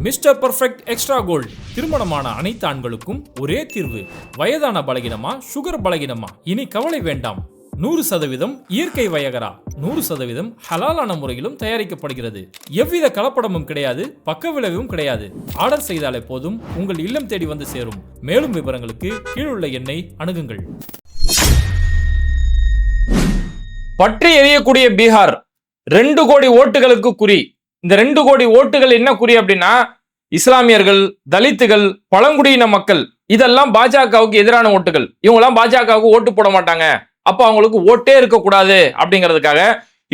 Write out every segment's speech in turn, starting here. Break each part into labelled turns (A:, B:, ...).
A: Mister perfect extra gold. திருமணமான அனைத்து ஆண்களுக்கும் ஒரே தீர்வு. வயதான பலகினமா சுகர் பலகினமா? இனி கவலை வேண்டாம். நூறு சதவீதம் இயற்கை வயகரா. நூறு சதவீதம் ஹலாலான முறையிலும் தயாரிக்கப்படுகிறது. எவ்வித கலப்படமும் கிடையாது பக்க விளைவும் கிடையாது. ஆர்டர் செய்தாலே போதும் உங்கள் இல்லம் தேடி வந்து சேரும். மேலும் விவரங்களுக்கு கீழுள்ள எண்ணை அணுகுங்கள்.
B: பற்றி எரியக்கூடிய பீகார். ரெண்டு கோடி ஓட்டுகளுக்கு குறி. இந்த ரெண்டு கோடி ஓட்டுகள் என்ன குறி அப்படின்னா இஸ்லாமியர்கள் தலித்துகள் பழங்குடியின மக்கள் இதெல்லாம் பாஜகவுக்கு எதிரான ஓட்டுகள். இவங்கெல்லாம் பாஜகவுக்கு ஓட்டு போட மாட்டாங்க. அப்போ அவங்களுக்கு ஓட்டே இருக்கக்கூடாது அப்படிங்கிறதுக்காக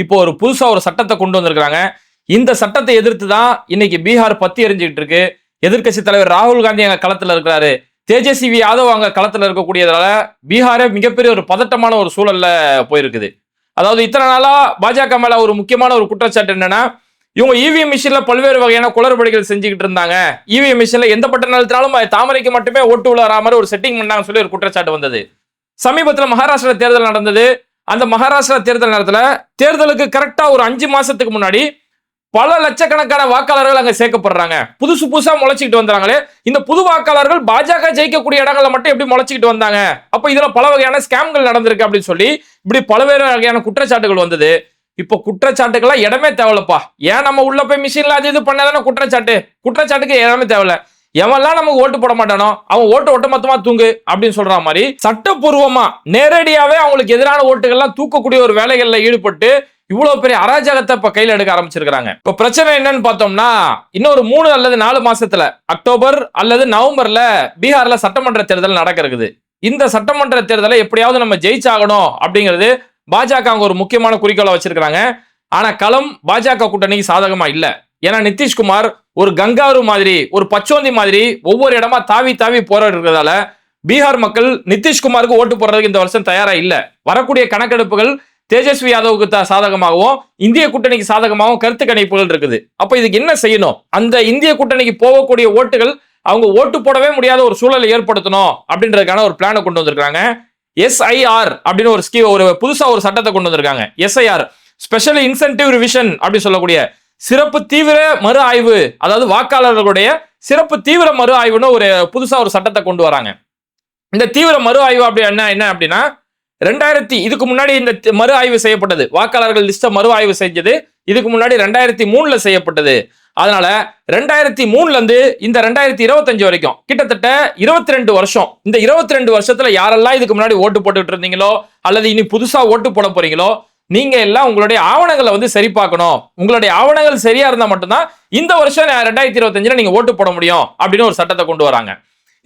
B: இப்போ ஒரு புதுசாக ஒரு சட்டத்தை கொண்டு வந்திருக்கிறாங்க. இந்த சட்டத்தை எதிர்த்து தான் இன்னைக்கு பீகார் பத்தி எரிஞ்சுக்கிட்டு இருக்கு. எதிர்க்கட்சி தலைவர் ராகுல் காந்தி அங்கே களத்தில் இருக்கிறாரு. தேஜஸ்வி யாதவ் அங்கே களத்தில் இருக்கக்கூடியதால பீகாரே மிகப்பெரிய ஒரு பதட்டமான ஒரு சூழல்ல போயிருக்குது. அதாவது இத்தனை நாளாக பாஜக மேலே ஒரு முக்கியமான ஒரு குற்றச்சாட்டு என்னன்னா இவங்க இவிஎம் மிஷின்ல பல்வேறு வகையான குளறுபடிகள் செஞ்சுக்கிட்டு இருந்தாங்க. இவிஎம் மிஷின்ல எந்த பட்ட அழுத்தினாலும் தாமரைக்கு மட்டுமே ஓட்டு உள்ள மாதிரி ஒரு செட்டிங் பண்ணாங்கன்னு சொல்லி ஒரு குற்றச்சாட்டு வந்தது. சமீபத்தில் மகாராஷ்டிரா தேர்தல் நடந்தது. அந்த மகாராஷ்டிரா தேர்தல் நேரத்தில் தேர்தலுக்கு கரெக்டாக ஒரு அஞ்சு மாசத்துக்கு முன்னாடி பல லட்சக்கணக்கான வாக்காளர்கள் அங்கே சேர்க்கப்படுறாங்க. புதுசு புதுசாக முளைச்சிக்கிட்டு வந்தாங்களே. இந்த புது வாக்காளர்கள் பாஜக ஜெயிக்கக்கூடிய இடங்களில் மட்டும் எப்படி முளைச்சிக்கிட்டு வந்தாங்க? அப்போ இதில் பல வகையான ஸ்கேம்கள் நடந்திருக்கு அப்படின்னு சொல்லி இப்படி பல்வேறு வகையான குற்றச்சாட்டுகள் வந்தது. இப்போ குற்றச்சாட்டுக்கெல்லாம் இடமே தேவையில்லப்பா ஏன் நம்ம உள்ள போய் மிஷின்ல அது இது பண்ணாதானே குற்றச்சாட்டு? குற்றச்சாட்டுக்கு இடமே தேவையில்ல எவன்லாம் நமக்கு ஓட்டு போட மாட்டானோ அவன் ஓட்டு ஒட்டுமொத்தமா தூங்கு அப்படின்னு சொல்ற மாதிரி சட்டப்பூர்வமா நேரடியாவே அவங்களுக்கு எதிரான ஓட்டுகள்லாம் தூக்கக்கூடிய ஒரு வேலைகள்ல ஈடுபட்டு இவ்வளவு பெரிய அராஜகத்தை இப்ப கையில் எடுக்க ஆரம்பிச்சிருக்காங்க இப்ப பிரச்சனை என்னன்னு பார்த்தோம்னா இன்னொரு மூணு அல்லது நாலு மாசத்துல அக்டோபர் அல்லது நவம்பர்ல பீகார்ல சட்டமன்ற தேர்தல் நடக்க இருக்குது இந்த சட்டமன்ற தேர்தலை எப்படியாவது நம்ம ஜெயிச்சாகணும் அப்படிங்கிறது பாஜக அங்க ஒரு முக்கியமான குறிக்கோளை வச்சிருக்கிறாங்க. ஆனா களம் பாஜக கூட்டணிக்கு சாதகமா இல்ல. ஏன்னா நிதிஷ்குமார் ஒரு கங்காரு மாதிரி ஒரு பச்சோந்தி மாதிரி ஒவ்வொரு இடமா தாவி தாவி போராடி இருக்கிறதால பீகார் மக்கள் நிதிஷ்குமாருக்கு ஓட்டு போடுறதுக்கு இந்த வருஷம் தயாரா இல்ல. வரக்கூடிய கணக்கெடுப்புகள் தேஜஸ்வி யாதவுக்கு சாதகமாகவும் இந்திய கூட்டணிக்கு சாதகமாகவும் கருத்து கணிப்புகள் இருக்குது. அப்ப இதுக்கு என்ன செய்யணும்? அந்த இந்திய கூட்டணிக்கு போகக்கூடிய ஓட்டுகள் அவங்க ஓட்டு போடவே முடியாத ஒரு சூழலை ஏற்படுத்தணும் அப்படின்றதுக்கான ஒரு பிளானை கொண்டு வந்திருக்காங்க எஸ்ஐஆர் அப்படின்னு ஒரு ஸ்கீம் ஒரு புதுசா ஒரு சட்டத்தை கொண்டு வந்திருக்காங்க. எஸ்ஐஆர் ஸ்பெஷல் இன்சென்டிவ் ரிவிஷன் அப்படின்னு சொல்லக்கூடிய சிறப்பு தீவிர மறு ஆய்வு அதாவது வாக்காளர்களுடைய சிறப்பு தீவிர மறு ஆய்வுன்னு ஒரு புதுசா ஒரு சட்டத்தை கொண்டு வராங்க. இந்த தீவிர மறு ஆய்வு அப்படி என்ன என்ன அப்படின்னா ரெண்டாயிரத்தி இதுக்கு முன்னாடி இந்த மறு ஆய்வு செய்யப்பட்டது. வாக்காளர்கள் லிஸ்ட்டை மறு ஆய்வு செஞ்சது இதுக்கு முன்னாடி ரெண்டாயிரத்தி மூணுல செய்யப்பட்டது. அதனால ரெண்டாயிரத்தி மூணுல இருந்து இந்த ரெண்டாயிரத்தி இருபத்தஞ்சு வரைக்கும் கிட்டத்தட்ட இருபத்தி ரெண்டு வருஷம் இந்த இருபத்தி ரெண்டு வருஷத்துல யாரெல்லாம் இதுக்கு முன்னாடி ஓட்டு போட்டுட்டு இருந்தீங்களோ அல்லது இனி புதுசா ஓட்டு போட போறீங்களோ நீங்க எல்லாம் உங்களுடைய ஆவணங்களை வந்து சரி பார்க்கணும். உங்களுடைய ஆவணங்கள் சரியா இருந்தா மட்டும்தான் இந்த வருஷம் ரெண்டாயிரத்தி இருபத்தஞ்சுல நீங்க ஓட்டு போட முடியும் அப்படின்னு ஒரு சட்டத்தை கொண்டு வராங்க.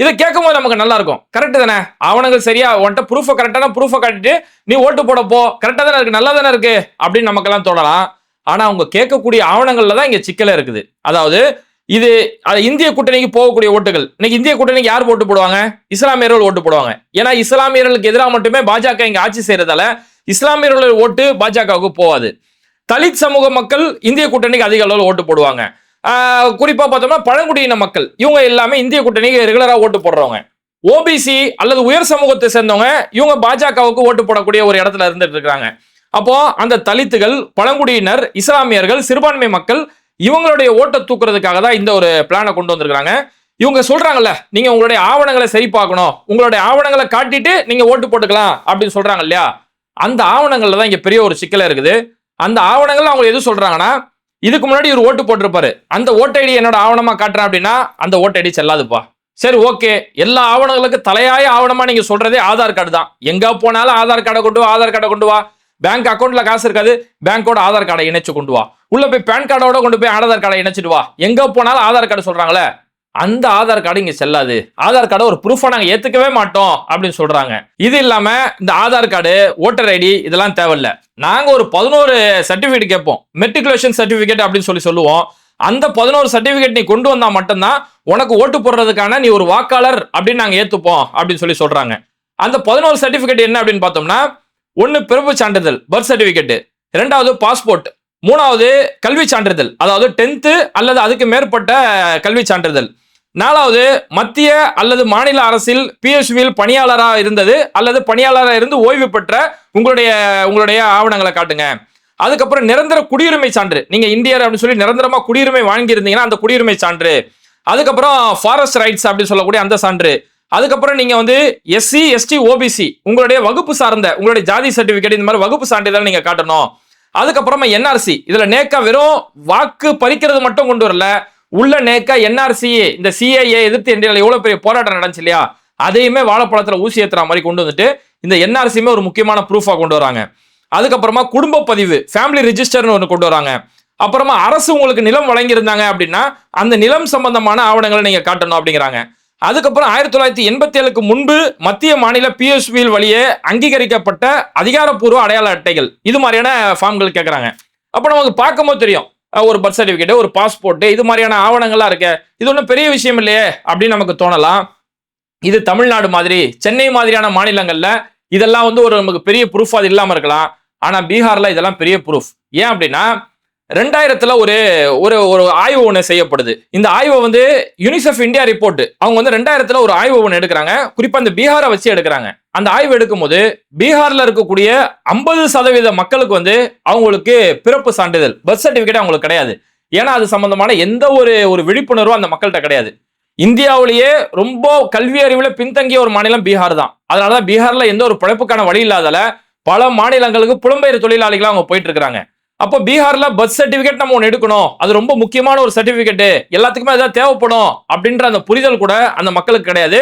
B: இதை கேட்கும் போது நமக்கு நல்லா இருக்கும். கரெக்ட் தானே? ஆவணங்கள் சரியா உன்ட்ட ப்ரூஃபை கரெக்டான ப்ரூஃபை காட்டிட்டு நீ ஓட்டு போட போ. கரெக்டா தானே இருக்கு? நல்லா தானே இருக்கு? அப்படின்னு நமக்கெல்லாம் தோணலாம். ஆனா அவங்க கேட்கக்கூடிய ஆவணங்கள்ல தான் இங்க சிக்கலே இருக்குது. அதாவது இது அது இந்திய கூட்டணிக்கு போகக்கூடிய ஓட்டுகள். இன்னைக்கு இந்திய கூட்டணிக்கு யார் ஓட்டு போடுவாங்க? இஸ்லாமியர்கள் ஓட்டு போடுவாங்க. ஏன்னா இஸ்லாமியர்களுக்கு எதிராக மட்டுமே பாஜக இங்க ஆட்சி செய்யறதால இஸ்லாமியர்கள் ஓட்டு பாஜகவுக்கு போகாது. தலித் சமூக மக்கள் இந்திய கூட்டணிக்கு அதிக அளவில் ஓட்டு போடுவாங்க. குறிப்பாக குறிப்பா பார்த்தோம்னா பழங்குடியின மக்கள். இவங்க எல்லாமே இந்திய கூட்டணிக்கு ரெகுலரா ஓட்டு போடுறவங்க. ஓபிசி அல்லது உயர் சமூகத்தை சேர்ந்தவங்க இவங்க பாஜகவுக்கு ஓட்டு போடக்கூடிய ஒரு இடத்துல இருந்துட்டு இருக்காங்க. அப்போ அந்த தலித்துகள் பழங்குடியினர் இஸ்லாமியர்கள் சிறுபான்மை மக்கள் இவங்களுடைய ஓட்டை தூக்குறதுக்காக தான் இந்த ஒரு பிளானை கொண்டு வந்திருக்கிறாங்க இவங்க சொல்றாங்கல்ல நீங்க உங்களுடைய ஆவணங்களை சரி பார்க்கணும். உங்களுடைய ஆவணங்களை காட்டிட்டு நீங்க ஓட்டு போட்டுக்கலாம் அப்படின்னு சொல்றாங்க இல்லையா? அந்த ஆவணங்கள்ல தான் இங்க பெரிய ஒரு சிக்கல இருக்குது. அந்த ஆவணங்கள் அவங்க எது சொல்றாங்கன்னா இதுக்கு முன்னாடி இவர் ஓட்டு போட்டிருப்பாரு. அந்த ஓட்டு ஐடி என்னோட ஆவணமா காட்டுறேன் அப்படின்னா அந்த ஓட்டு ஐடி செல்லாதுப்பா. சரி ஓகே. எல்லா ஆவணங்களுக்கு தலையாய ஆவணமா நீங்க சொல்றதே ஆதார் கார்டு தான். எங்க போனாலும் ஆதார் கார்டை கொண்டு வா ஆதார் கார்டை கொண்டு வா. பேங்க் அக்கௌண்ட்ல காசு இருக்காது. பேங்கோட ஆதார் கார்டை இணைச்சு கொண்டு வா. உள்ள போய் பேன் கார்டோட கொண்டு போய் ஆதார் கார்டை இணைச்சிட்டு வா. எங்க போனாலும் ஆதார் கார்டு சொல்றாங்களே அந்த ஆதார் கார்டு இங்க செல்லாது. ஆதார் கார்டை ஒரு ப்ரூஃபா நாங்க ஏத்துக்கவே மாட்டோம் அப்படின்னு சொல்றாங்க. இது இல்லாம இந்த ஆதார் கார்டு ஓட்டர் ஐடி இதெல்லாம் தேவையில்ல. நாங்க ஒரு பதினோரு சர்டிபிகேட் கேட்போம். மெட்ரிகுலேஷன் சர்டிபிகேட் அப்படின்னு சொல்லி சொல்லுவோம். அந்த பதினோரு சர்டிபிகேட் நீ கொண்டு வந்தா மட்டும்தான் உனக்கு ஓட்டு போடுறதுக்கான நீ ஒரு வாக்காளர் அப்படின்னு நாங்க ஏத்துப்போம் அப்படின்னு சொல்லி சொல்றாங்க. அந்த பதினோரு சர்டிபிகேட் என்ன அப்படின்னு பார்த்தோம்னா ஒன்று பிறப்பு சான்றிதழ் பர்த் சர்டிஃபிகேட்டு ரெண்டாவது பாஸ்போர்ட் மூணாவது கல்வி சான்றிதழ் அதாவது டென்த்து அல்லது அதுக்கு மேற்பட்ட கல்வி சான்றிதழ். நாலாவது மத்திய அல்லது மாநில அரசில் பிஎஸ்பியில் பணியாளராக இருந்தது அல்லது பணியாளராக இருந்து ஓய்வு பெற்ற உங்களுடைய உங்களுடைய ஆவணங்களை காட்டுங்க. அதுக்கப்புறம் நிரந்தர குடியுரிமை சான்று நீங்க இந்தியர் அப்படின்னு சொல்லி நிரந்தரமா குடியுரிமை வாங்கியிருந்தீங்கன்னா அந்த குடியுரிமை சான்று. அதுக்கப்புறம் ஃபாரஸ்ட் ரைட்ஸ் அப்படின்னு சொல்லக்கூடிய அந்த சான்று. அதுக்கப்புறம் நீங்க வந்து எஸ்சி எஸ்டி ஓபிசி உங்களுடைய வகுப்பு சார்ந்த உங்களுடைய ஜாதி சர்டிபிகேட் இந்த மாதிரி வகுப்பு சான்றிதழ் நீங்க காட்டணும். அதுக்கப்புறமா என்ஆர்சி இதுல நேக்கா வெறும் வாக்கு பறிக்கிறது மட்டும் கொண்டு வரல. உள்ள நேக்கா என்ஆர்சி இந்த சிஐஏ எதிர்த்து இந்தியாவில் எவ்வளவு பெரிய போராட்டம் நடந்துச்சு இல்லையா? அதையுமே வாழைப்பழத்துல ஊசி ஏத்துற மாதிரி கொண்டு வந்துட்டு இந்த என்ஆர்சியுமே ஒரு முக்கியமான ப்ரூஃபா கொண்டு வராங்க. அதுக்கப்புறமா குடும்ப பதிவு ஃபேமிலி ரிஜிஸ்டர்னு ஒன்று கொண்டு வராங்க. அப்புறமா அரசு உங்களுக்கு நிலம் வழங்கியிருந்தாங்க அப்படின்னா அந்த நிலம் சம்பந்தமான ஆவணங்களை நீங்க காட்டணும் அப்படிங்கிறாங்க. அதுக்கப்புறம் ஆயிரத்தி தொள்ளாயிரத்தி எண்பத்தி ஏழுக்கு முன்பு மத்திய மாநில பிஎஸ்பியில் வழியே அங்கீகரிக்கப்பட்ட அதிகாரப்பூர்வ அடையாள அட்டைகள். இது மாதிரியான ஃபார்ம்கள் கேட்குறாங்க அப்போ நமக்கு பார்க்கும்போது தெரியும். ஒரு பர்த் சர்டிஃபிகேட் ஒரு பாஸ்போர்ட் இது மாதிரியான ஆவணங்கள்லாம் இருக்கு. இது ஒன்றும் பெரிய விஷயம் இல்லையே அப்படின்னு நமக்கு தோணலாம். இது தமிழ்நாடு மாதிரி சென்னை மாதிரியான மாநிலங்களில் இதெல்லாம் வந்து ஒரு நமக்கு பெரிய ப்ரூஃப் அது இல்லாமல் இருக்கலாம். ஆனால் பீகாரில் இதெல்லாம் பெரிய ப்ரூஃப் ஏன் அப்படின்னா ரெண்டாயிரத்துல ஒரு ஒரு ஒரு ஆய்வு ஒன்று செய்யப்படுது. இந்த ஆய்வை வந்து யூனிசெஃப் இந்தியா ரிப்போர்ட் அவங்க வந்து ரெண்டாயிரத்துல ஒரு ஆய்வு ஒன்று எடுக்கிறாங்க. குறிப்பா இந்த பீகாரை வச்சு எடுக்கிறாங்க. அந்த ஆய்வு எடுக்கும்போது பீகார்ல இருக்கக்கூடிய ஐம்பது சதவீத மக்களுக்கு வந்து அவங்களுக்கு பிறப்பு சான்றிதழ் பர்த் சர்டிபிகேட் அவங்களுக்கு கிடையாது. ஏன்னா அது சம்பந்தமான எந்த ஒரு ஒரு விழிப்புணர்வும் அந்த மக்கள்கிட்ட கிடையாது. இந்தியாவிலேயே ரொம்ப கல்வி அறிவுல பின்தங்கிய ஒரு மாநிலம் பீகார் தான். அதனாலதான் பீகார்ல எந்த ஒரு பிழைப்புக்கான வழி இல்லாதால பல மாநிலங்களுக்கு புலம்பெயர் தொழிலாளிகளாக அவங்க போயிட்டு இருக்கிறாங்க. அப்போ பீகார்ல பர்த் சர்டிபிகேட் நம்ம ஒன்று எடுக்கணும். அது ரொம்ப முக்கியமான ஒரு சர்டிபிகேட் எல்லாத்துக்குமே அதான் தேவைப்படும் அப்படின்ற அந்த புரிதல் கூட அந்த மக்களுக்கு கிடையாது.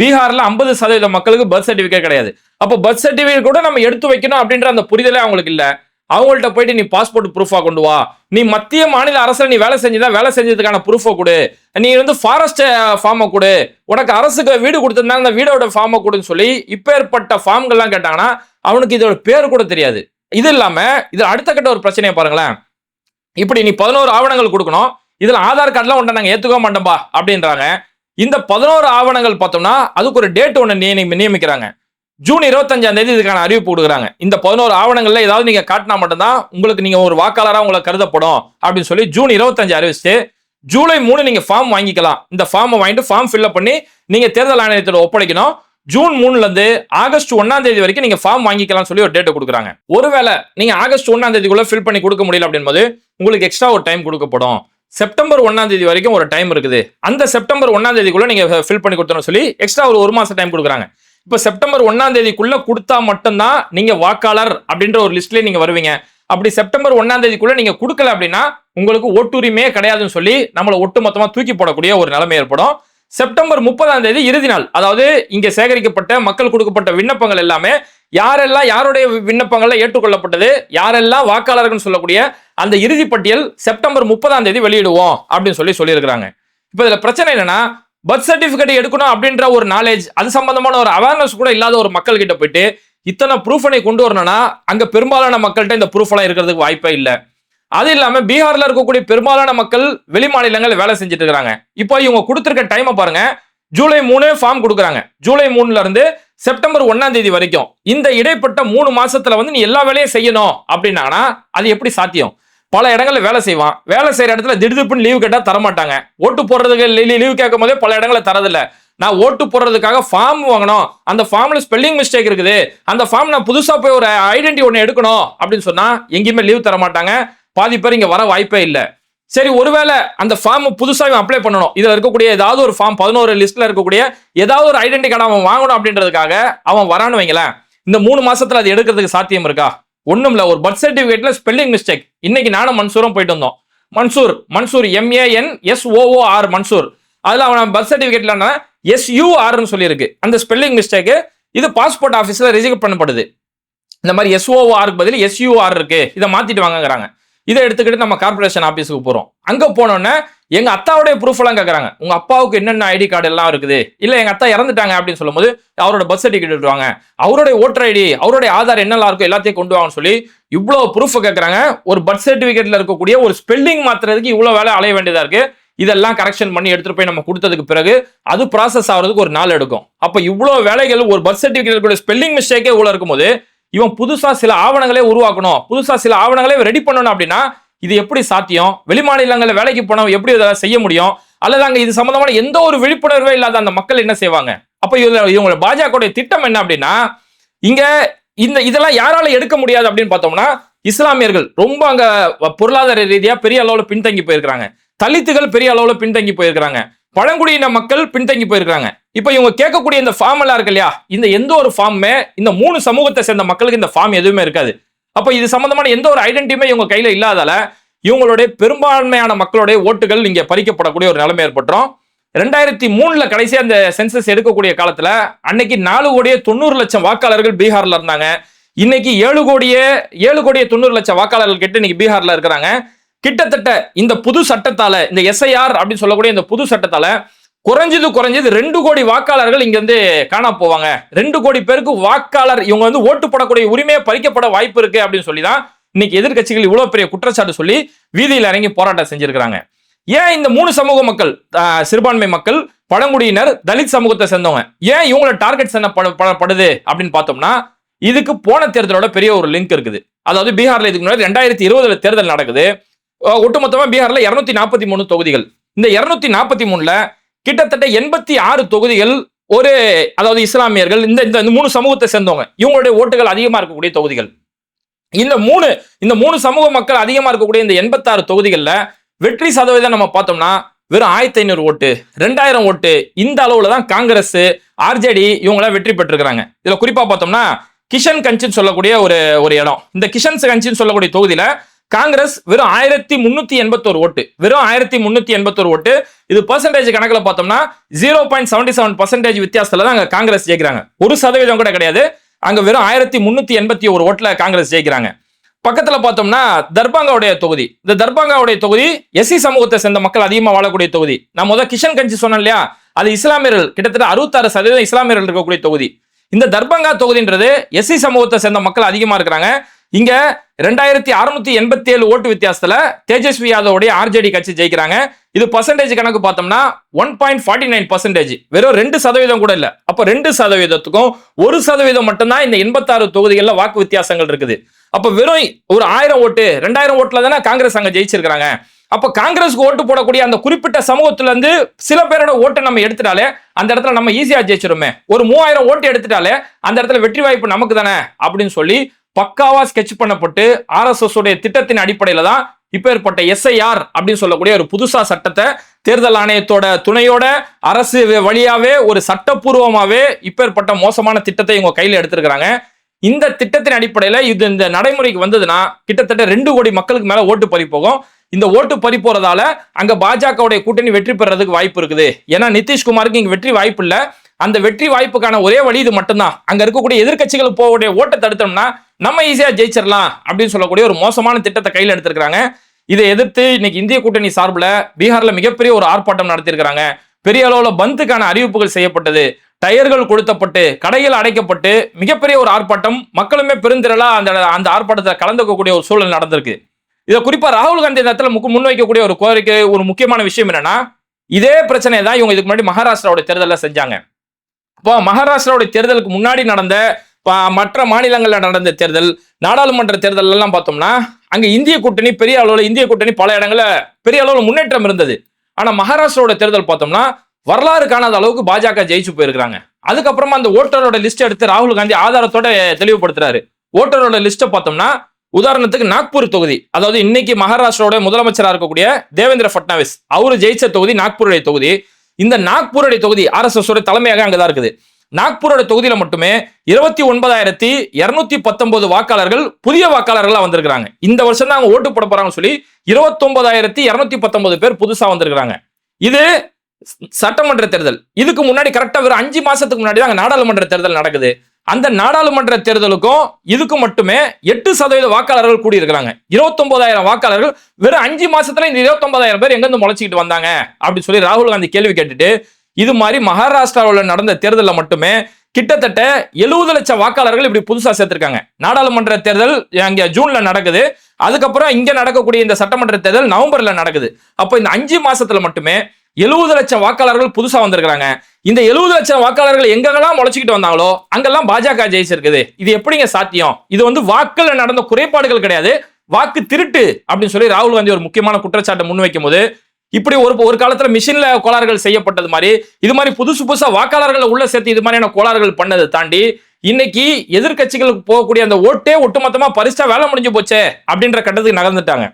B: பீகார்ல ஐம்பது சதவீத மக்களுக்கு பர்த் சர்டிபிகேட் கிடையாது. அப்போ பர்த் சர்டிபிகேட் கூட நம்ம எடுத்து வைக்கணும் அப்படின்ற அந்த புரிதலே அவங்களுக்கு இல்ல. அவங்கள்ட்ட போயிட்டு நீ பாஸ்போர்ட் ப்ரூஃபா கொண்டு வா. நீ மத்திய மாநில அரசு நீ வேலை செஞ்சுதான் வேலை செஞ்சதுக்கான ப்ரூஃபை கொடு. நீ வந்து ஃபாரஸ்ட் ஃபார்மை கொடு. உனக்கு அரசுக்கு வீடு கொடுத்துருந்தா அந்த வீடோட ஃபார்மை கொடுன்னு சொல்லி இப்பேற்பட்ட ஃபார்ம்கள்லாம் கேட்டாங்கன்னா அவனுக்கு இதோட பேர் கூட தெரியாது. இது இல்லாம இது அடுத்த கட்ட ஒரு பிரச்சனையை பாருங்களேன். இப்படி நீ பதினோரு ஆவணங்கள் கொடுக்கணும். இதுல ஆதார் கார்டுலாம் ஒன்றை நாங்க ஏத்துக்க மாட்டோம்பா அப்படின்றாங்க. இந்த பதினோரு ஆவணங்கள் பார்த்தோம்னா அதுக்கு ஒரு டேட் ஒன்று நியமி நியமிக்கிறாங்க. ஜூன் இருபத்தஞ்சாம் தேதி இதுக்கான அறிவிப்பு கொடுக்குறாங்க. இந்த பதினோரு ஆவணங்கள்ல ஏதாவது நீங்க காட்டினா மட்டும்தான் உங்களுக்கு நீங்க ஒரு வாக்காளராக உங்களை கருதப்படும் அப்படின்னு சொல்லி ஜூன் இருபத்தஞ்சு அறிவிச்சு ஜூலை மூணு நீங்க ஃபார்ம் வாங்கிக்கலாம். இந்த ஃபார்மை வாங்கிட்டு ஃபார்ம் ஃபில்அப் பண்ணி நீங்க தேர்தல் ஆணையத்தோட ஒப்படைக்கணும். ஜூன் மூணுல இருந்து ஆகஸ்ட் ஒன்னாம் தேதி வரைக்கும் நீங்க ஃபார்ம் வாங்கிக்கலாம் சொல்லி ஒரு டேட்டை கொடுக்குறாங்க. ஒருவேளை நீங்க ஆகஸ்ட் ஒன்னாம் தேதிக்குள்ள ஃபில் பண்ணி கொடுக்க முடியல அப்படின்போது உங்களுக்கு எக்ஸ்ட்ரா ஒரு டைம் கொடுக்கப்படும். செப்டம்பர் ஒன்னாம் தேதி வரைக்கும் ஒரு டைம் இருக்குது. அந்த செப்டம்பர் ஒன்னாம் தேதிக்குள்ள நீங்க ஃபில் பண்ணி கொடுத்தணும் சொல்லி எக்ஸ்ட்ரா ஒரு ஒரு மாசம் டைம் கொடுக்குறாங்க. இப்போ செப்டம்பர் ஒன்னாம் தேதிக்குள்ள கொடுத்தா மட்டும்தான் நீங்க வாக்காளர் அப்படின்ற ஒரு லிஸ்ட்லயே நீங்க வருவீங்க. அப்படி செப்டம்பர் ஒன்னாம் தேதிக்குள்ள நீங்க கொடுக்கல அப்படின்னா உங்களுக்கு ஓட்டுரிமையே கிடையாதுன்னு சொல்லி நம்மளை ஒட்டு மொத்தமா தூக்கி போடக்கூடிய ஒரு நிலைமை ஏற்படும். செப்டம்பர் முப்பதாம் தேதி இறுதி நாள். அதாவது இங்க சேகரிக்கப்பட்ட மக்கள் கொடுக்கப்பட்ட விண்ணப்பங்கள் எல்லாமே யாரெல்லாம் யாருடைய விண்ணப்பங்கள்ல ஏற்றுக்கொள்ளப்பட்டது யாரெல்லாம் வாக்காளர்கள் சொல்லக்கூடிய அந்த இறுதி பட்டியல் செப்டம்பர் முப்பதாம் தேதி வெளியிடுவோம் அப்படின்னு சொல்லி சொல்லியிருக்கிறாங்க. இப்போ இதுல பிரச்சனை என்னன்னா பர்த் சர்டிபிகேட் எடுக்கணும் அப்படின்ற ஒரு நாலேஜ் அது சம்பந்தமான ஒரு அவேர்னஸ் கூட இல்லாத ஒரு மக்கள் கிட்ட போயிட்டு இத்தனை ப்ரூஃபனை கொண்டு வரணும்னா அங்க பெரும்பாலான மக்கள்கிட்ட இந்த ப்ரூஃப் எல்லாம் இருக்கிறதுக்கு வாய்ப்பே இல்லை. அது இல்லாம பீகார்ல இருக்கக்கூடிய பெரும்பாலான மக்கள் வெளி மாநிலங்கள் வேலை செஞ்சுட்டு இருக்கிறாங்க. இப்போ இவங்க கொடுத்துருக்க டைமை பாருங்க. ஜூலை மூணு ஃபார்ம் கொடுக்குறாங்க. ஜூலை மூணுல இருந்து செப்டம்பர் ஒன்னாம் தேதி வரைக்கும் இந்த இடைப்பட்ட மூணு மாசத்துல வந்து நீ எல்லா வேலையும் செய்யணும் அப்படின்னாங்கன்னா அது எப்படி சாத்தியம்? பல இடங்களில் வேலை செய்வான். வேலை செய்யற இடத்துல திடுதிப்புன்னு லீவு கேட்டால் தரமாட்டாங்க. ஓட்டு போடுறதுக்கு லீவு கேட்கும் போதே பல இடங்களில் தரதில்ல. நான் ஓட்டு போடுறதுக்காக ஃபார்ம் வாங்கணும். அந்த ஃபார்ம்ல ஸ்பெல்லிங் மிஸ்டேக் இருக்குது. அந்த ஃபார்ம் நான் புதுசாக போய் ஒரு ஐடென்டி ஒன்று எடுக்கணும் அப்படின்னு சொன்னால் எங்கேயுமே லீவ் தர மாட்டாங்க பாதி பேர் இங்கே வர வாய்ப்பே இல்லை. சரி ஒருவேளை அந்த ஃபார்ம் புதுசாக இவன் அப்ளை பண்ணணும். இதில் இருக்கக்கூடிய ஏதாவது ஒரு ஃபார்ம் பதினோரு லிஸ்ட்டில் இருக்கக்கூடிய ஏதாவது ஒரு ஐடென்டி கார்டு அவன் வாங்கணும் அப்படின்றதுக்காக அவன் வரான்னு வைங்களேன். இந்த மூணு மாசத்துல அது எடுக்கிறதுக்கு சாத்தியம் இருக்கா? ஒன்றும் இல்லை. ஒரு பர்த் சர்டிஃபிகேட்டில் ஸ்பெல்லிங் மிஸ்டேக் இன்னைக்கு நானும் மன்சூரும் போயிட்டு வந்தோம். Mansoor Mansoor M A N S R Mansoor. அதில் அவன் பர்த் சர்டிபிகேட்ல எஸ்யூஆர்னு சொல்லியிருக்கு. அந்த ஸ்பெல்லிங் மிஸ்டேக்கு இது பாஸ்போர்ட் ஆஃபீஸில் ரிஜெக்ட் பண்ணப்படுது. இந்த மாதிரி எஸ்ஓஓஆருக்கு பதில் எஸ்யூஆர் இருக்கு. இதை மாத்திட்டு வாங்கங்கிறாங்க. இதை எடுத்துக்கிட்டு நம்ம கார்பரேஷன் ஆஃபீஸுக்கு போகிறோம் அங்கே போனோன்னே எங்கள் அத்தாவுடைய ப்ரூஃப் எல்லாம் கேட்குறாங்க உங்கள் அப்பாவுக்கு என்னென்ன ஐடி கார்டு எல்லாம் இருக்குது? இல்லை எங்கள் அத்தா இறந்துட்டாங்க அப்படின்னு சொல்லும்போது அவரோட பர்த் சர்டிஃபிகேட் எடுத்துவாங்க அவருடைய ஓட்டர் ஐடி அவருடைய ஆதார் என்னெல்லாம் இருக்கோ எல்லாத்தையும் கொண்டு வாங்கன்னு சொல்லி இவ்வளோ ப்ரூஃப் கேட்குறாங்க ஒரு பர்த் சர்டிஃபிகேட்டில் இருக்கக்கூடிய ஒரு ஸ்பெல்லிங் மாத்துறதுக்கு இவ்வளோ வேலை அலைய வேண்டியதாக இருக்குது இதெல்லாம் கரெக்ஷன் பண்ணி எடுத்துட்டு போய் நம்ம கொடுத்ததுக்கு பிறகு அது ப்ராசஸ் ஆகிறதுக்கு ஒரு நாள் எடுக்கும். அப்போ இவ்வளோ வேலைகள் ஒரு பர்த் சர்டிஃபிகேட் ஸ்பெல்லிங் மிஸ்டேக்கே இவ்வளோ இருக்கும்போது இவன் புதுசா சில ஆவணங்களே உருவாக்கணும். புதுசா சில ஆவணங்களே ரெடி பண்ணணும் அப்படின்னா இது எப்படி சாத்தியம்? வெளிமாநிலங்களில் வேலைக்கு போனவன் எப்படி இதை செய்ய முடியும்? அல்லது அங்கே இது சம்பந்தமான எந்த ஒரு விழிப்புணர்வே இல்லாத அந்த மக்கள் என்ன செய்வாங்க? அப்போ இவங்க இவங்களோட பாஜகவுடைய திட்டம் என்ன அப்படின்னா இங்கே இந்த இதெல்லாம் யாரால எடுக்க முடியாது அப்படின்னு பார்த்தோம்னா இஸ்லாமியர்கள் ரொம்ப அங்கே பொருளாதார ரீதியாக பெரிய அளவில் பின்தங்கி போயிருக்கிறாங்க. தலித்துகள் பெரிய அளவில் பின்தங்கி போயிருக்கிறாங்க. பழங்குடியின மக்கள் பின்தங்கி போயிருக்காங்க இப்போ இவங்க கேட்கக்கூடிய இந்த ஃபார்ம் எல்லாம் இருக்கு இல்லையா? இந்த எந்த ஒரு ஃபார்முமே இந்த மூணு சமூகத்தை சேர்ந்த மக்களுக்கு இந்த ஃபார்ம் எதுவுமே இருக்காது. அப்போ இது சம்பந்தமான எந்த ஒரு ஐடென்டிட்டியுமே இவங்க கையில இல்லாதால இவங்களுடைய பெரும்பான்மையான மக்களுடைய ஓட்டுகள் இங்கே பறிக்கப்படக்கூடிய ஒரு நிலைமை ஏற்பட்டுரும். ரெண்டாயிரத்தி மூணுல கடைசி அந்த சென்சஸ் எடுக்கக்கூடிய காலத்துல அன்னைக்கு நாலு கோடியே தொண்ணூறு லட்சம் வாக்காளர்கள் பீகார்ல இருந்தாங்க. இன்னைக்கு ஏழு கோடியே ஏழு கோடியே தொண்ணூறு லட்சம் வாக்காளர்கள் கிட்ட இன்னைக்கு பீகார்ல இருக்கிறாங்க. கிட்டத்தட்ட இந்த புது சட்டத்தால இந்த எஸ்ஐஆர் அப்படின்னு சொல்லக்கூடிய இந்த புது சட்டத்தால குறைஞ்சது குறைஞ்சது ரெண்டு கோடி வாக்காளர்கள் இங்க வந்து காணா போவாங்க. ரெண்டு கோடி பேருக்கு வாக்காளர் இவங்க வந்து ஓட்டு போடக்கூடிய உரிமையை பறிக்கப்பட வாய்ப்பு இருக்கு அப்படின்னு சொல்லி தான் இன்னைக்கு எதிர்க்கட்சிகள் இவ்வளவு பெரிய குற்றச்சாட்டு சொல்லி வீதியில் இறங்கி போராட்டம் செஞ்சிருக்கிறாங்க. ஏன் இந்த மூணு சமூக மக்கள் சிறுபான்மை மக்கள் பழங்குடியினர் தலித் சமூகத்தை சேர்ந்தவங்க ஏன் இவங்கள டார்கெட்ஸ் என்ன படு- படுது அப்படின்னு பார்த்தோம்னா இதுக்கு போன தேர்தலோட பெரிய ஒரு லிங்க் இருக்குது. அதாவது பீகார்ல இதுக்கு முன்னாடி ரெண்டாயிரத்தி இருபதுல தேர்தல் நடக்குது. ஒட்டுமொத்தமாக ஒட்டுமொத்தமா பீகார்ல இருநூத்தி நாற்பத்தி மூணு தொகுதிகள். இந்த இருநூத்தி நாற்பத்தி மூணுல கிட்டத்தட்ட எண்பத்தி ஆறு தொகுதிகள் ஒரு அதாவது இஸ்லாமியர்கள் இந்த இந்த இந்த மூணு சமூகத்தை சேர்ந்தவங்க. இவங்களுடைய ஓட்டுகள் அதிகமா இருக்கக்கூடிய தொகுதிகள். இந்த மூணு இந்த மூணு சமூக மக்கள் அதிகமா இருக்கக்கூடிய இந்த எண்பத்தாறு தொகுதிகளில் வெற்றி சதவீதம் நம்ம பார்த்தோம்னா வெறும் ஆயிரத்தி ஐநூறு ஓட்டு ரெண்டாயிரம் ஓட்டு இந்த அளவுல தான் காங்கிரஸ் ஆர்ஜேடி இவங்களாம் வெற்றி பெற்றிருக்கிறாங்க. இதுல குறிப்பா பார்த்தோம்னா கிஷன் கஞ்சின்னு சொல்லக்கூடிய ஒரு ஒரு இடம். இந்த கிஷன் கஞ்சின்னு சொல்லக்கூடிய தொகுதியில காங்கிரஸ் வெறும் ஆயிரத்தி முன்னூத்தி எண்பத்தோரு ஓட்டு. வெறும் ஆயிரத்தி முன்னூத்தி எண்பத்தோரு ஓட்டு. இது பர்சன்டேஜ் கணக்கில் பார்த்தோம்னா zero point seventy seven percentage வித்தியாசத்துல தான் அங்க காங்கிரஸ் ஜெயிக்கிறாங்க. ஒரு சதவீதம் கூட கிடையாது. அங்க வெறும் ஆயிரத்தி முன்னூத்தி எண்பத்தி ஒரு ஓட்டுல காங்கிரஸ் ஜெயிக்கிறாங்க. பக்கத்துல பார்த்தோம்னா தர்பாங்காவுடைய தொகுதி. இந்த தர்பாங்காவுடைய தொகுதி எஸ்சி சமூகத்தை சேர்ந்த மக்கள் அதிகமாக வாழக்கூடிய தொகுதி. நான் முதல் கிஷன் கஞ்சி சொன்னேன் இல்லையா? அது இஸ்லாமியர்கள் கிட்டத்தட்ட அறுபத்தாறு சதவீதம் இஸ்லாமியர்கள் இருக்கக்கூடிய தொகுதி. இந்த தர்பங்கா தொகுதின்றது எஸ்சி சமூகத்தை சேர்ந்த மக்கள் அதிகமா இருக்கிறாங்க. இங்க ரெண்டாயிரத்தி அறுநூத்தி எண்பத்தி ஏழு ஓட்டு வித்தியாசத்துல தேஜஸ்வி யாதவோடைய ஆர்ஜேடி கட்சி ஜெயிக்கிறாங்க. இது பர்சன்டேஜ் கணக்கு பார்த்தோம்னா one point forty nine percentage வெறும் ரெண்டு சதவீதம் கூட இல்ல. அப்ப ரெண்டு சதவீதத்துக்கும் ஒரு சதவீதம் மட்டும்தான் இந்த எண்பத்தாறு தொகுதிகளில் வாக்கு வித்தியாசங்கள் இருக்குது. அப்ப வெறும் ஒரு ஆயிரம் ஓட்டு ரெண்டாயிரம் ஓட்டுல தானே காங்கிரஸ் அங்க ஜெயிச்சிருக்காங்க அப்ப காங்கிரஸ்க்கு ஓட்டு போடக்கூடிய அந்த குறிப்பிட்ட சமூகத்துல இருந்து சில பேரோட ஓட்டை நம்ம எடுத்துட்டாலே அந்த இடத்துல நம்ம ஈஸியா ஜெயிச்சிருமே. ஒரு மூவாயிரம் ஓட்டு எடுத்துட்டாலே அந்த இடத்துல வெற்றி வாய்ப்பு நமக்கு தானே அப்படின்னு சொல்லி பக்காவா ஸ்கெட்ச் பண்ணப்பட்டு ஆர்எஸ்எஸ் உடைய திட்டத்தின் அடிப்படையில தான் இப்பேற்பட்ட எஸ்ஐஆர் அப்படின்னு சொல்லக்கூடிய ஒரு புதுசா சட்டத்தை தேர்தல் ஆணையத்தோட துணையோட அரசு வழியாவே ஒரு சட்டப்பூர்வமாவே இப்பேற்பட்ட மோசமான திட்டத்தை இவங்க கையில எடுத்திருக்கிறாங்க. இந்த திட்டத்தின் அடிப்படையில இது இந்த நடைமுறைக்கு வந்ததுன்னா கிட்டத்தட்ட ரெண்டு கோடி மக்களுக்கு மேல ஓட்டு பறி போகும். இந்த ஓட்டு பறி போறதால அங்க பாஜகவுடைய கூட்டணி வெற்றி பெறதுக்கு வாய்ப்பு இருக்குது. ஏன்னா நிதிஷ்குமாருக்கு இங்க வெற்றி வாய்ப்பு இல்ல. அந்த வெற்றி வாய்ப்புக்கான ஒரே வழி இது மட்டும்தான். அங்க இருக்கக்கூடிய எதிர்க்கட்சிகள் போகக்கூடிய ஓட்டை தடுத்தோம்னா நம்ம ஈஸியா ஜெயிச்சிடலாம் அப்படின்னு சொல்லக்கூடிய ஒரு மோசமான திட்டத்தை கையில் எடுத்திருக்கிறாங்க. இதை எதிர்த்து இன்னைக்கு இந்திய கூட்டணி சார்பில் பீகார்ல மிகப்பெரிய ஒரு ஆர்ப்பாட்டம் நடத்தியிருக்கிறாங்க. பெரிய அளவுல பந்துக்கான அறிவிப்புகள் செய்யப்பட்டது. டயர்கள் கொளுத்தப்பட்டு கடைகள் அடைக்கப்பட்டு மிகப்பெரிய ஒரு ஆர்ப்பாட்டம். மக்களுமே பெருந்திரளா அந்த அந்த ஆர்ப்பாட்டத்தில் கலந்துக்கக்கூடிய ஒரு சூழல் நடந்திருக்கு. இதை குறிப்பா ராகுல் காந்தி இந்த இடத்துல முக்கு- முன்வைக்கக்கூடிய ஒரு கோரிக்கை ஒரு முக்கியமான விஷயம் என்னன்னா இதே பிரச்சனை தான் இவங்க இதுக்கு முன்னாடி மகாராஷ்டிராவோட தேர்தலில் செஞ்சாங்க. இப்போ மகாராஷ்டிராவுடைய தேர்தலுக்கு முன்னாடி நடந்த மற்ற மாநிலங்களில் நடந்த தேர்தல் நாடாளுமன்ற தேர்தல் எல்லாம் பார்த்தோம்னா அங்கே இந்திய கூட்டணி பெரிய அளவில் இந்திய கூட்டணி பல இடங்களில் பெரிய அளவில் முன்னேற்றம் இருந்தது. ஆனால் மகாராஷ்டிராவோட தேர்தல் பார்த்தோம்னா வரலாறு காணாத அளவுக்கு பாஜக ஜெயிச்சு போயிருக்கிறாங்க. அதுக்கப்புறமா அந்த ஓட்டரோட லிஸ்ட் எடுத்து ராகுல் காந்தி ஆதாரத்தோட தெளிவுபடுத்துறாரு. ஓட்டரோட லிஸ்ட்டை பார்த்தோம்னா உதாரணத்துக்கு நாக்பூர் தொகுதி அதாவது இன்னைக்கு மகாராஷ்டிராவோட முதலமைச்சராக இருக்கக்கூடிய தேவேந்திர ஃபட்னாவிஸ் அவரு ஜெயிச்ச தொகுதி நாக்பூருடைய தொகுதி. இந்த நாக்பூருடைய தொகுதி ஆர்எஸ்எஸ் உடைய தலைமையாக அங்கதான் இருக்குது. நாக்பூரோட தொகுதியில் மட்டுமே இருபத்தி ஒன்பதாயிரத்தி இருநூத்தி பத்தொன்பது வாக்காளர்கள் புதிய வாக்காளர்களாக வந்திருக்கிறாங்க. இந்த வருஷம் தான் அவங்க ஓட்டு போட போறாங்கன்னு சொல்லி இருபத்தொன்பதாயிரத்தி இருநூத்தி பத்தொன்பது பேர் புதுசாக வந்திருக்கிறாங்க. இது சட்டமன்ற தேர்தல். இதுக்கு முன்னாடி கரெக்டாக வெறும் அஞ்சு மாசத்துக்கு முன்னாடி தான் நாடாளுமன்ற தேர்தல் நடக்குது. அந்த நாடாளுமன்ற தேர்தலுக்கும் இதுக்கு மட்டுமே எட்டு சதவீத வாக்காளர்கள் கூடியிருக்கிறாங்க. இருபத்தொன்பதாயிரம் வாக்காளர்கள் வெறும் அஞ்சு மாசத்துல இந்த இருபத்தொன்பதாயிரம் பேர் எங்கிருந்து முளைச்சிக்கிட்டு வந்தாங்க அப்படின்னு சொல்லி ராகுல் காந்தி கேள்வி கேட்டுட்டு இது மாதிரி மகாராஷ்டிராவில் நடந்த தேர்தலில் மட்டுமே கிட்டத்தட்ட எழுபது லட்சம் வாக்காளர்கள் இப்படி புதுசாக சேர்த்திருக்காங்க. நாடாளுமன்ற தேர்தல் இங்கே ஜூனில் நடக்குது. அதுக்கப்புறம் இங்கே நடக்கக்கூடிய இந்த சட்டமன்ற தேர்தல் நவம்பரில் நடக்குது. அப்போ இந்த அஞ்சு மாசத்துல மட்டுமே எழுபது லட்சம் வாக்காளர்கள் புதுசாக வந்திருக்கிறாங்க. இந்த எழுபது லட்சம் வாக்காளர்கள் எங்கெல்லாம் முளைச்சிக்கிட்டு வந்தாங்களோ அங்கெல்லாம் பாஜக ஜெயிச்சிருக்குது. இது எப்படிங்க சாத்தியம்? இது வந்து வாக்குல நடந்த குறைபாடுகள் கிடையாது. வாக்கு திருட்டு அப்படின்னு சொல்லி ராகுல் காந்தி ஒரு முக்கியமான குற்றச்சாட்டை முன்வைக்கும் போது இப்படி ஒரு ஒரு காலத்துல மிஷின்ல கோளாறுகள் செய்யப்பட்டது மாதிரி இது மாதிரி புதுசு புதுசா வாக்காளர்களை உள்ள சேர்த்து இது மாதிரியான கோளாறுகள் பண்ணதை தாண்டி இன்னைக்கு எதிர்க்கட்சிகளுக்கு போகக்கூடிய அந்த ஓட்டே ஒட்டுமொத்தமா பரிசா வேலை முடிஞ்சு போச்சே அப்படின்ற கட்டத்துக்கு நகர்ந்துட்டாங்க.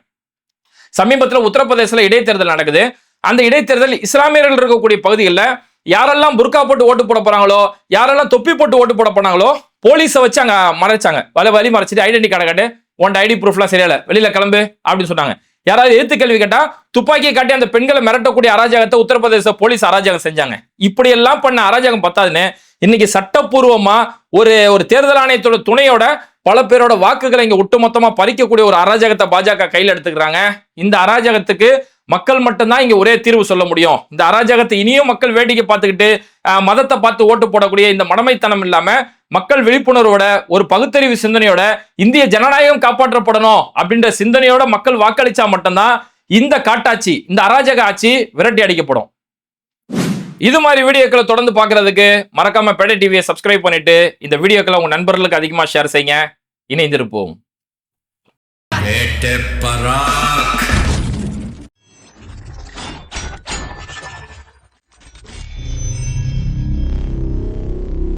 B: சமீபத்துல உத்தரப்பிரதேசல இடைத்தேர்தல் நடக்குது. அந்த இடைத்தேர்தல் இஸ்லாமியர்கள் இருக்கக்கூடிய பகுதிகளில் யாரெல்லாம் புர்கா போட்டு ஓட்டு போட போறாங்களோ யாரெல்லாம் தொப்பி போட்டு ஓட்டு போட போனாங்களோ போலீஸை வச்சு அங்க மறைச்சாங்க. வலை வலி மறைச்சிட்டு ஐடென்டி கார்டை காட்டு உன் ஐடி ப்ரூஃப்லாம் சரியில்லை வெளியில கிளம்பு அப்படின்னு சொன்னாங்க. யாராவது எழுத்து கேள்வி கேட்டா துப்பாக்கியை காட்டி அந்த பெண்களை மிரட்டக்கூடிய அராஜகத்தை உத்தரப்பிரதேச போலீஸ் அராஜகம் செஞ்சாங்க. இப்படி எல்லாம் பண்ண அராஜகம் பத்தாதுன்னு இன்னைக்கு சட்டப்பூர்வமா ஒரு ஒரு தேர்தல் ஆணையத்தோட துணையோட பல பேரோட வாக்குகளை இங்க ஒட்டுமொத்தமா பறிக்கக்கூடிய ஒரு அராஜகத்தை பாஜக கையில் எடுத்துக்கிறாங்க. இந்த அராஜகத்துக்கு மக்கள் மட்டும்தான் இங்க ஒரே தீர்வு சொல்ல முடியும். இந்த அராஜகத்தை இனியும் மக்கள் வேடிக்கை பார்த்துக்கிட்டு மதத்தை பார்த்து ஓட்டு போடக்கூடிய இந்த மடமைத்தனம் இல்லாம மக்கள் விழிப்புணர்வோட ஒரு பகுத்தறிவு சிந்தனையோட இந்திய ஜனநாயகம் காப்பாற்றப்படணும் அப்படின்ற சிந்தனையோட மக்கள் வாக்களிச்சா மட்டும்தான் இந்த காட்டாட்சி இந்த அராஜக ஆட்சி விரட்டி அடிக்கப்படும். இது மாதிரி வீடியோக்களை தொடர்ந்து பார்க்கறதுக்கு மறக்காம பேடை டிவியை சப்ஸ்கிரைப் பண்ணிட்டு இந்த வீடியோக்களை உங்க நண்பர்களுக்கு அதிகமாக ஷேர் செய்யுங்க. இணைந்திருப்போம்.